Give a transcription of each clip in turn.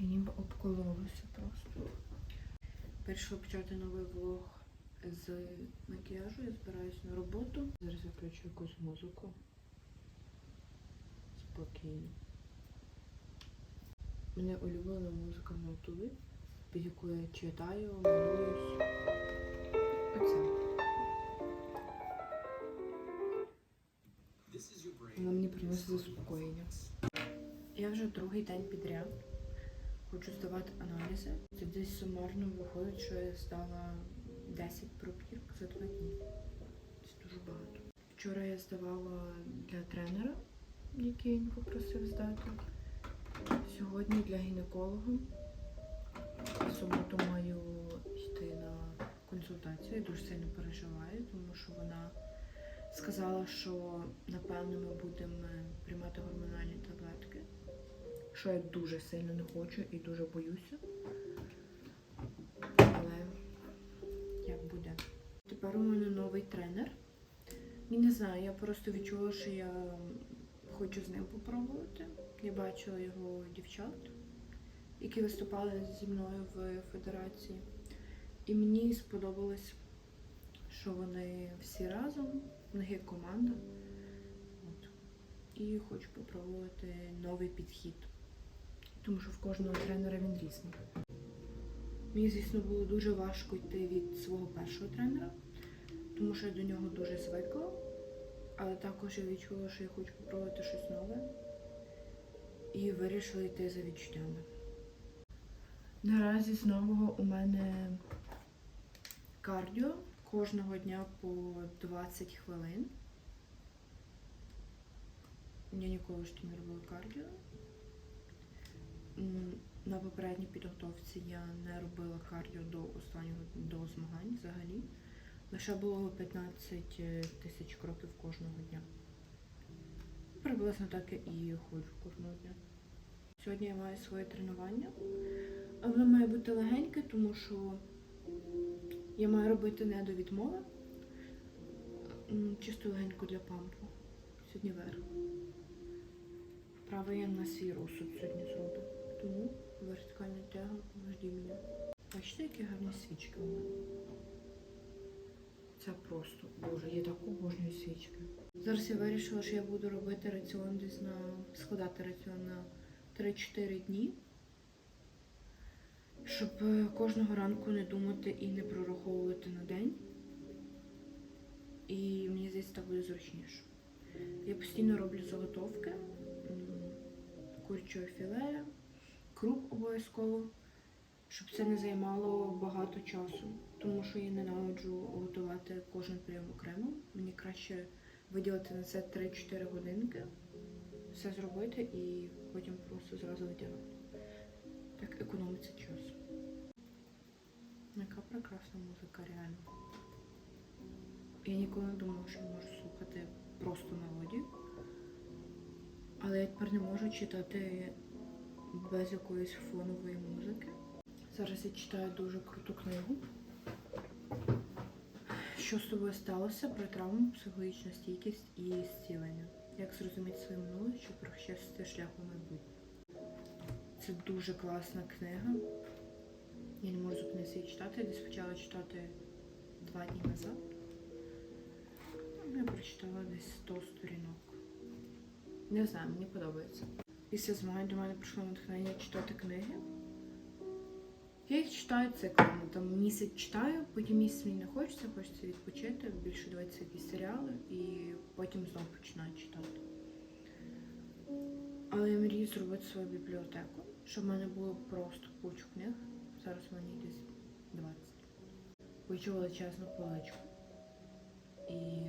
Я ніби обкололася просто. Вирішила почати новий влог з макіяжу. Я збираюсь на роботу. Зараз я включу якусь музику. Спокійно. Мене улюблена музика на ютубі, під яку я читаю, малююсь. Оце. Вона мені приносить заспокоєння. Я вже другий день підряд хочу здавати аналізи. Це десь сумарно виходить, що я здала 10 пробірок за два дні. Це дуже багато. Вчора я здавала для тренера, який він попросив здати. Сьогодні для гінеколога. В суботу маю йти на консультацію. Я дуже сильно переживаю, тому що вона сказала, що напевно ми будемо приймати гормональні таблетки, що я дуже сильно не хочу і дуже боюся. Але як буде. Тепер у мене новий тренер. І не знаю, я просто відчула, що я хочу з ним попробувати. Я бачила його дівчат, які виступали зі мною в федерації. І мені сподобалось, що вони всі разом, в них є команда. От. І хочу попробувати новий підхід. Тому що в кожного тренера він різний. Мені, звісно, було дуже важко йти від свого першого тренера, тому що я до нього дуже звикла. Але також я відчула, що я хочу попробувати щось нове. І вирішила йти за відчуттями. Наразі з нового у мене кардіо кожного дня по 20 хвилин. Я ніколи ще не робила кардіо. На попередній підготовці я не робила кардіо до останнього до змагань взагалі. Лише було 15 тисяч кроків кожного дня. Приблизно так я і ходжу кожного дня. Сьогодні я маю своє тренування. Воно має бути легеньке, тому що я маю робити не до відмови. Чисто легенько для пампу. Сьогодні верх. Правий я на свій розсуд сьогодні зроблю. Тому вертикальна тяга жді мене. Бачите, які гарні свічки у мене. Це просто, боже, я так обожнюю свічки. Зараз я вирішила, що я буду робити раціон десь на складати раціон на 3-4 дні, щоб е, кожного ранку не думати і не прораховувати на день. І мені здається, так буде зручніше. Я постійно роблю заготовки, м, курячого філе, круп обов'язково, щоб це не займало багато часу, тому що я ненавиджу готувати кожен прийом окремо. Мені краще виділити на це 3-4 годинки, все зробити і потім просто зразу виділяти. Так економиться час. Яка прекрасна музика, реально. Я ніколи не думала, що можу слухати просто мелодію. Але я тепер не можу читати без якоїсь фонової музики. Зараз я читаю дуже круту книгу. Що з тобою сталося про травму, психологічну стійкість і зцілення? Як зрозуміти своє минуле, щоб прощастити шлях у майбутнє? Це дуже класна книга. Я не можу зупинитися її читати. Я десь почала читати два дні назад. Я прочитала десь 100 сторінок. Не знаю, мені подобається. Після змагань до мене прийшло натхнення читати книги. Я їх читаю циклами, там місяць читаю, потім місяць мені не хочеться, хочеться відпочити, більше дивитися якісь серіали і потім знову починаю читати. Але я мрію зробити свою бібліотеку, щоб в мене було просто кучу книг. Зараз в мене десь 20. Хочу величезну поличку. І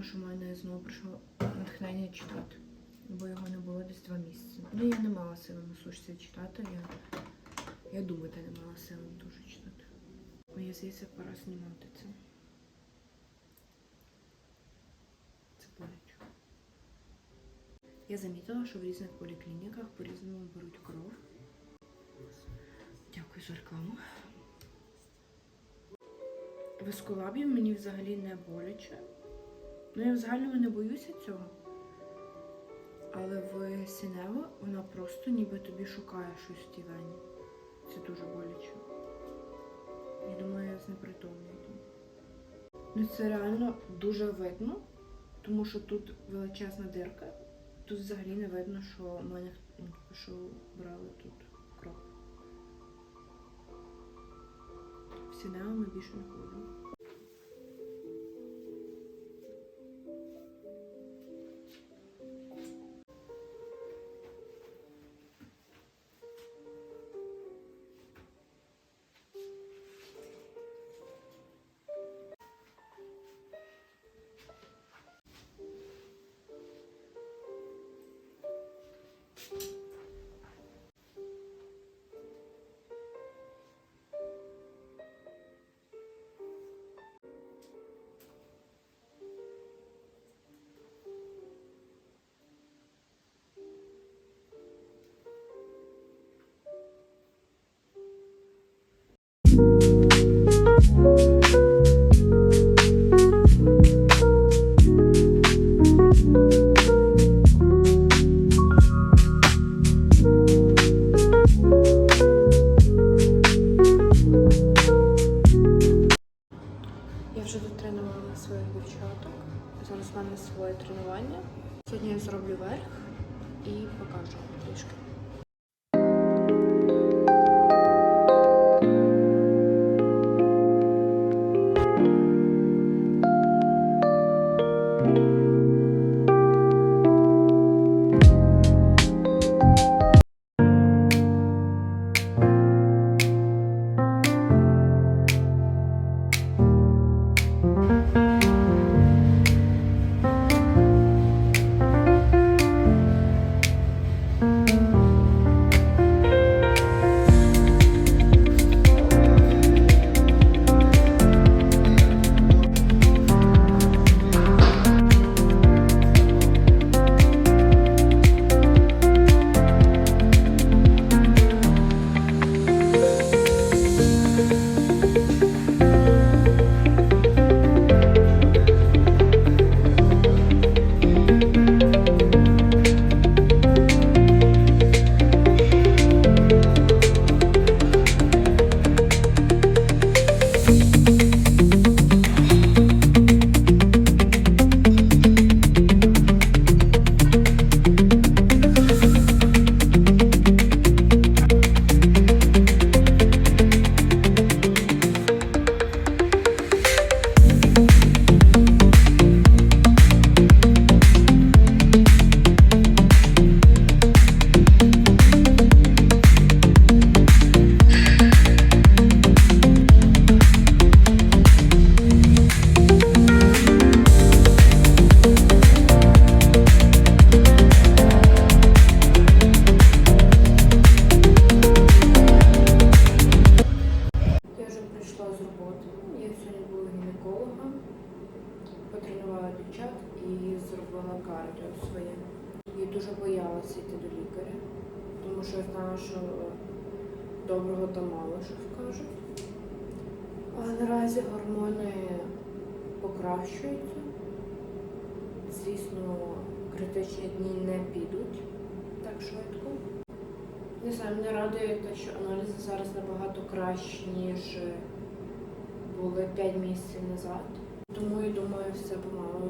тому, що в мене знову прийшло натхнення читати, бо його не було десь два місяці. Ну я не мала сили на сушці читати. Я, я думати не мала сили дуже читати. Мені здається, пора знімати це. Це боляче. Я замітила, що в різних поліклініках по-різному беруть кров. Дякую за рекламу. Висколабів мені взагалі не боляче. Ну, я взагалі не боюся цього. Але в Сінево вона просто ніби тобі шукає щось в тій вені. Це дуже боляче. Я думаю, я знепритомнюю. Ну це реально дуже видно, тому що тут величезна дирка. Тут взагалі не видно, що в мене ну, типу, що брали тут кров. В Сінево ми більше не ходимо. Кардіо своє. Я дуже боялася йти до лікаря, тому що я знала, що доброго там мало що скажуть. Але наразі гормони покращуються. Звісно, критичні дні не підуть так швидко. Не знаю, мене радує те, що аналізи зараз набагато кращі, ніж були 5 місяців назад. Тому я думаю, все помалу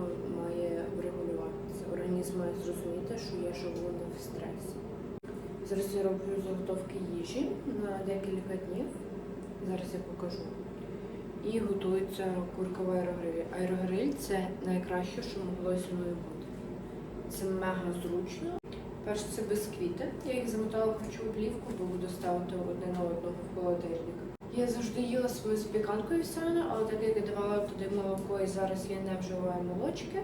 Організм має зрозуміти, що я живу не в стресі. Зараз я роблю заготовки їжі на декілька днів. Зараз я покажу. І готується курка в аерогрилі. Аерогриль це найкраще, що могло зі мною бути. Це мега зручно. Перш це бісквіти. Я їх замотала в плівку, бо буду ставити одне на одного в холодильник. Я завжди їла свою запіканку вівсяну, але так як я давала туди молоко і зараз я не вживаю молочки,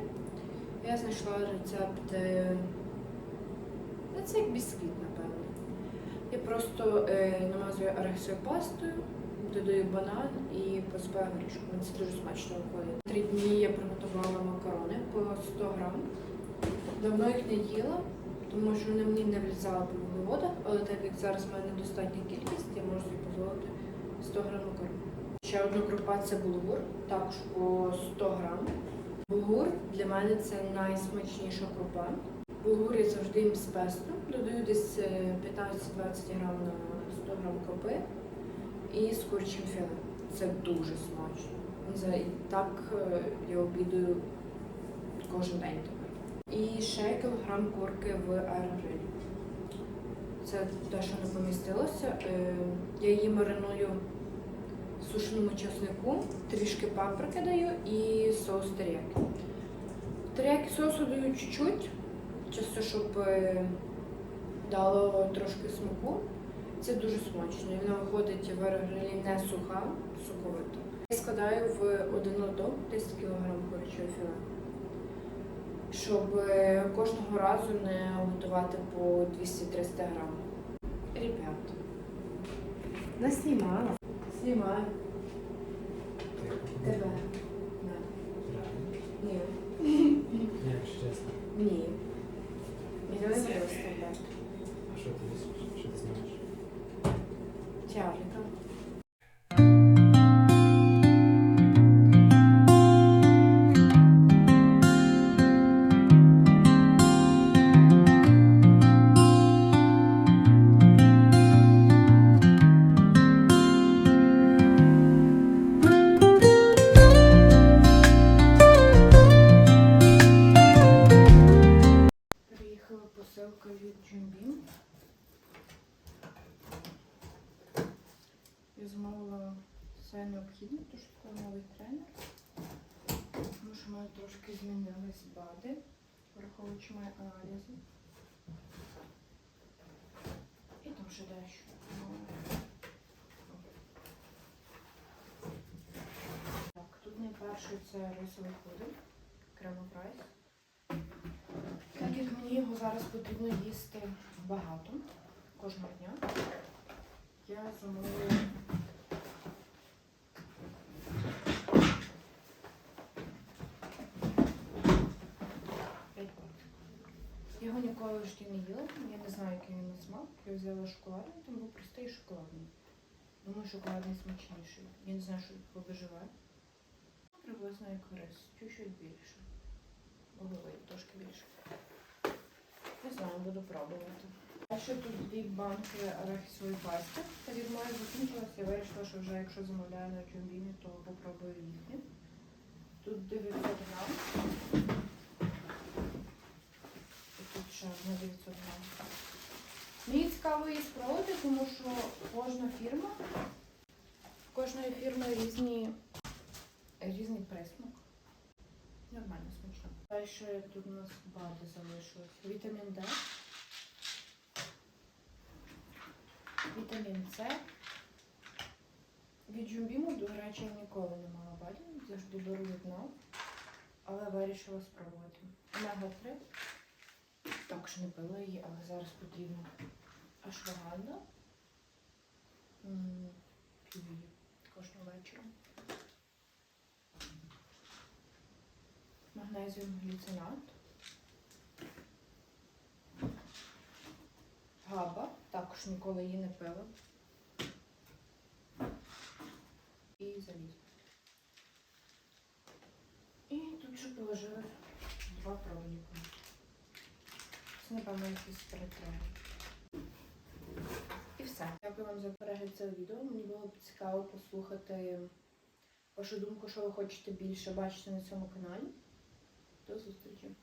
я знайшла рецепт. е, ну, Це як бісквіт, напевно. Я просто е, намазую арахісовою пастою, додаю банан і посипаю горішком. Це дуже смачно виходить. Три дні я приготувала макарони по 100 грам. Давно їх не їла, тому що вони мені не влізали по вуглеводах, але так як зараз в мене достатня кількість, я можу собі дозволити 100 грам макарон. Ще одна крупа це булгур, також по 100 грам. Булгур для мене це найсмачніша крупа. Булгур я завжди їм з песто. Додаю десь е, 15-20 грам на 100 грам крупи і з курчим філе. Це дуже смачно. І так е, я обідаю кожен день тепер. І ще кілограм курки в аерогрилі. Це те, що не помістилося. Е, Я її мариную сушеному чеснику, трішки паприки даю і соус теріякі. Теріякі соусу даю чуть-чуть, чисто щоб е, дало трошки смаку. Це дуже смачно. Вона виходить в аерогрилі не суха, соковита. Я складаю в один лоток 10 кг курячого філе, щоб е, кожного разу не готувати по 200-300 грам. Ребят, наснімала. Знімаю. Te аналізи. І там ще дещо. Так, тут найперше це рисовий пудинг, крема прайс. Так як мені його зараз потрібно їсти багато кожного дня, я замовила Я Його ніколи житті не їла, я не знаю, який він на смак. Я взяла шоколадний, там був простий шоколадний. Думаю, шоколадний смачніший. Я не знаю, що побеживе. Приблизно як рис, чуть-чуть більше. Голови трошки більше. Не знаю, буду пробувати. А ще тут дві банки арахісової пасти. Так як моя закінчилася, я вирішила, що вже якщо замовляю на чумбіні, то попробую їхні. Тут 900 грам. І тут ще одна 900 грам. Мені цікаво її спробувати, тому що кожна фірма, в кожної фірми різні, різний присмак. Нормально смачно. Далі ще тут у нас БАДи залишилось. Вітамін Д. Вітамін С. Від Джумбіму, до речі, я ніколи не мала БАДів, завжди беру від але вирішила спробувати. Омега-3. Також не пила її, але зараз потрібно. Ашваганда. П'ю кожного вечора. Магнезіум гліцинат. Габа. Також ніколи її не пила. І залізо. І тут ще положили два проводника. Це, напевно, якісь перетримки. Все. Дякую вам за перегляд цього відео. Мені було б цікаво послухати вашу думку, що ви хочете більше бачити на цьому каналі. До зустрічі!